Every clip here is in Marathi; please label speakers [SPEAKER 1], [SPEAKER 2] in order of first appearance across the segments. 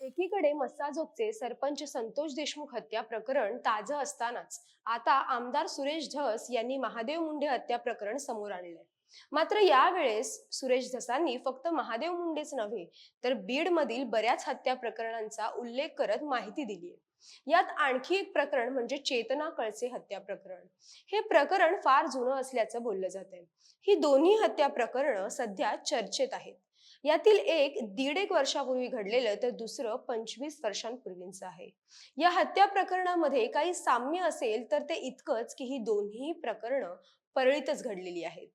[SPEAKER 1] एकीकडे मस्साजोगचे सरपंच संतोष देशमुख हत्या प्रकरण ताजं असतानाच. आता आमदार सुरेश धस यांनी महादेव मुंडे हत्या प्रकरण समोर आणलंय. मात्र यावेळेस सुरेश धसांनी फक्त महादेव मुंडेच नव्हे तर बीड मधील बऱ्याच हत्या प्रकरणांचा उल्लेख करत माहिती दिली यात आणखी एक प्रकरण म्हणजे चेतना कळसे हत्या प्रकरण. हे प्रकरण फार जुनं असल्याचं बोललं जात आहे ही दोन्ही हत्या प्रकरणं सध्या चर्चेत आहेत. यातील एक दीड एक वर्षापूर्वी घडलेलं तर दुसरं पंचवीस वर्षांपूर्वींचं आहे. या हत्या प्रकरणामध्ये काही साम्य असेल तर ते इतकंच की ही दोन्ही प्रकरणं परळीतच घडलेली आहेत.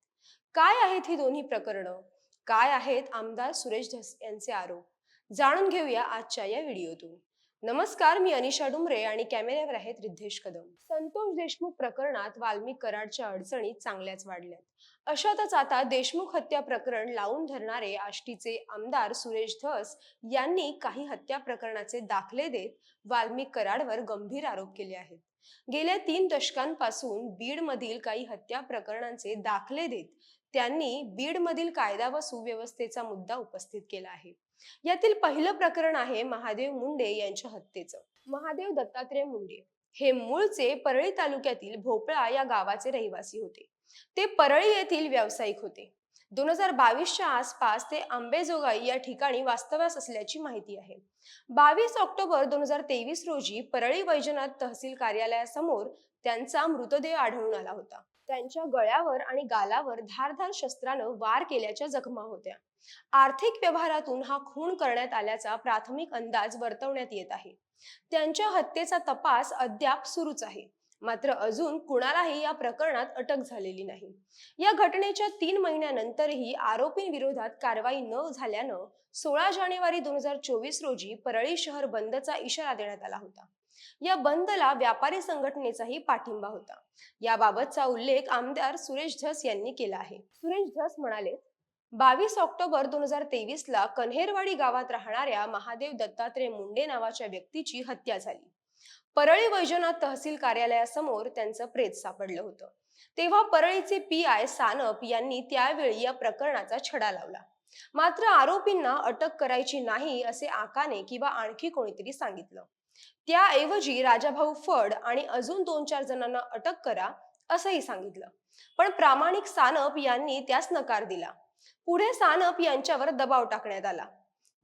[SPEAKER 1] काय आहेत ही दोन्ही प्रकरणं? काय आहेत आमदार सुरेश धस यांचे आरोप? जाणून घेऊया आजच्या या व्हिडिओतून. नमस्कार मी अनिशा डुमरे आणि कॅमेऱ्यावर आहेत रिद्धेश कदम. संतोष देशमुख प्रकरणात वाल्मिक कराडच्या अडचणी चांगल्याच वाढल्यात. अशातच आता देशमुख हत्या प्रकरण लावून धरणारे आष्टीचे आमदार सुरेश धस यांनी काही हत्या प्रकरणाचे दाखले देत वाल्मिक कराडवर गंभीर आरोप केले आहेत. गेल्या तीन दशकांपासून बीडमधील काही हत्या प्रकरणांचे दाखले देत त्यांनी बीडमधील कायदा व सुव्यवस्थेचा मुद्दा उपस्थित केला आहे. यातील पहिलं प्रकरण आहे महादेव मुंडे यांच्या हत्येचं. महादेव दत्तात्रय मुंडे हे मूळचे परळी तालुक्यातील भोपळा या गावाचे रहिवासी होते. ते परळी येथील व्यावसायिक होते. दोन हजार बावीसच्या आसपास ते आंबेजोगाई या ठिकाणी वास्तव्यास असल्याची माहिती आहे. बावीस ऑक्टोबर दोन हजार तेवीस रोजी परळी वैजनाथ तहसील कार्यालयासमोर त्यांचा मृतदेह आढळून आला होता. त्यांच्या गळ्यावर आणि गालावर धारधार शस्त्रानं वार केल्याच्या जखमा होत्या. आर्थिक व्यवहारातून हा खून करण्यात आल्याचा प्राथमिक अंदाज वर्तवण्यात येत आहे. त्यांच्या हत्येचा तपास अद्याप सुरूच आहे. मात्र अजून कुणालाही या प्रकरणात अटक झालेली नाही. या घटनेच्या तीन महिन्यानंतरही आरोपींविरोधात कारवाई न झाल्यानं सोळा जानेवारी दोन हजार चोवीस रोजी परळी शहर बंदचा इशारा देण्यात आला होता. या बंदला व्यापारी संघटनेचाही पाठिंबा होता. याबाबतचा उल्लेख आमदार सुरेश धस यांनी केला आहे. सुरेश धस म्हणाले बावीस ऑक्टोबर दोन हजार तेवीस ला कन्हेरवाडी गावात राहणाऱ्या महादेव दत्तात्रय मुंडे नावाच्या व्यक्तीची हत्या झाली. परळी वैजनाथ तहसील कार्यालयासमोर त्यांचं प्रेत सापडलं होतं. तेव्हा परळीचे पी आय सानप यांनी त्यावेळी या प्रकरणाचा छडा लावला. मात्र आरोपींना अटक करायची नाही असे आकाने किंवा आणखी कोणीतरी सांगितलं. त्याऐवजी राजाभाऊ फड आणि अजून दोन चार जणांना अटक करा असंही सांगितलं. पण प्रामाणिक सानप यांनी त्यास नकार दिला. पुढे सानप यांच्यावर दबाव टाकण्यात आला.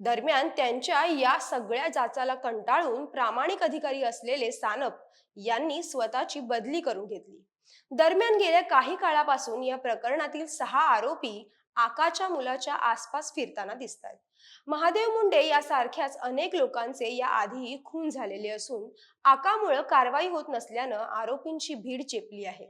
[SPEAKER 1] दरम्यान त्यांच्या या सगळ्या जाचाला कंटाळून प्रामाणिक अधिकारी असलेले सानप यांनी स्वतःची बदली करून घेतली. दरम्यान गेल्या काही काळापासून या प्रकरणातील सहा आरोपी आकाच्या मुलाच्या आसपास फिरताना दिसतात महादेव मुंडे यासारख्याच अनेक लोकांचे या आधीही खून झालेले असून आकामुळं कारवाई होत नसल्यानं आरोपींची भीड चेपली आहे.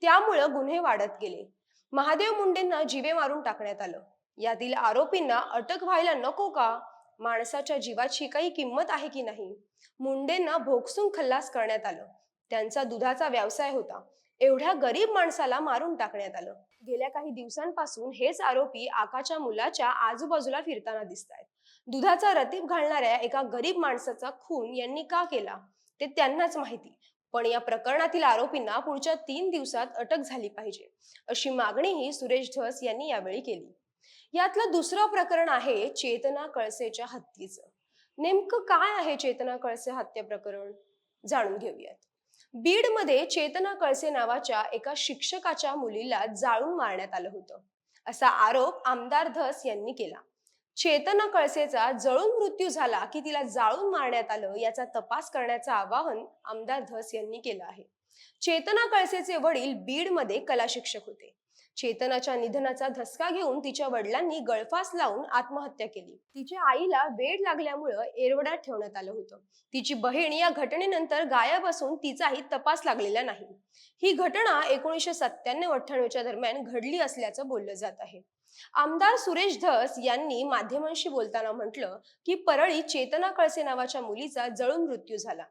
[SPEAKER 1] त्यामुळं गुन्हे वाढत गेले. महादेव मुंडेंना जीवे मारून टाकण्यात आलं. यातील आरोपींना अटक व्हायला नको का? माणसाच्या जीवाची काही किंमत आहे की नाही? मुंडेंना भोगसून खल्लास करण्यात आलं. त्यांचा दुधाचा व्यवसाय होता. एवढ्या गरीब माणसाला मारून टाकण्यात आलं. गेल्या काही दिवसांपासून हेच आरोपी आकाच्या मुलाच्या आजूबाजूला फिरताना दिसत आहेत दुधाचा रतीब घालणाऱ्या एका गरीब माणसाचा खून यांनी का केला? ते त्यांनाच माहिती. पण या प्रकरणातील आरोपींना पुढच्या तीन दिवसात अटक झाली पाहिजे. अशी मागणीही सुरेश धस यांनी यावेळी केली. यातलं दुसरं प्रकरण आहे चेतना कळसेच्या हत्येचं नेमकं काय आहे चेतना कळसे हत्या प्रकरण? जाणून घेऊयात. बीडमध्ये चेतना कळसे नावाच्या एका शिक्षकाच्या मुलीला जाळून मारण्यात आलं होतं. असा आरोप आमदार धस यांनी केला. चेतना कळसेचा जळून मृत्यू झाला की तिला जाळून मारण्यात आलं याचा तपास करण्याचं आवाहन आमदार धस यांनी केलं आहे. चेतना कळसेचे वडील बीडमध्ये कला शिक्षक होते. चेतनाच्या निधनाचा धसका घेऊन तिच्या वडिलांनी गळफास लावून आत्महत्या केली. तिच्या आईला वेड लागल्यामुळं एरवड्यात ठेवण्यात आलं होतं. तिची बहीण या घटनेनंतर गायब असून तिचाही तपास लागलेला नाही. ही घटना एकोणीसशे सत्त्याण्णव अठ्ठ्याण्णवच्या दरम्यान घडली असल्याचं बोललं जात आहे. आमदार सुरेश धस यांनी माध्यमांशी बोलताना म्हटलं की परळी चेतना कळसे नावाच्या मुलीचा जळून मृत्यू झाला.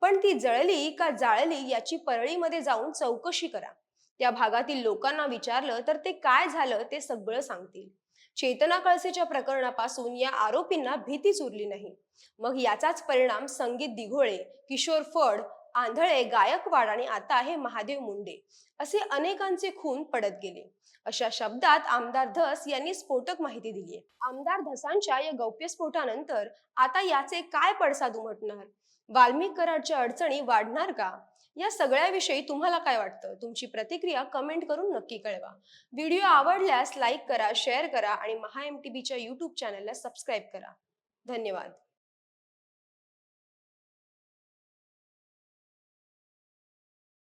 [SPEAKER 1] पण ती जळली का जाळली याची परळीमध्ये जाऊन चौकशी करा. त्या भागातील लोकांना विचारलं तर ते काय झालं ते सगळं सांगतील. चेतना कळसेच्या प्रकरणापासून या आरोपींना भीतीच उरली नाही. मग याचाच परिणाम संगीत दिघोळे किशोर फड आंधळे गायकवाड आणि आता हे महादेव मुंडे असे अनेकांचे खून पडत गेले. अशा शब्दात आमदार धस यांनी स्फोटक माहिती दिली आहे. आमदार धसांच्या या गौप्यस्फोटानंतर आता याचे काय पडसाद उमटणार? वाल्मिक कराडच्या अडचणी वाढणार का? या सगळ्याविषयी तुम्हाला काय वाटतं? तुमची प्रतिक्रिया कमेंट करून नक्की कळवा. व्हिडिओ आवडल्यास लाईक करा शेअर करा आणि महा एम टी बीच्या यूट्यूब चॅनलला सबस्क्राईब करा. धन्यवाद.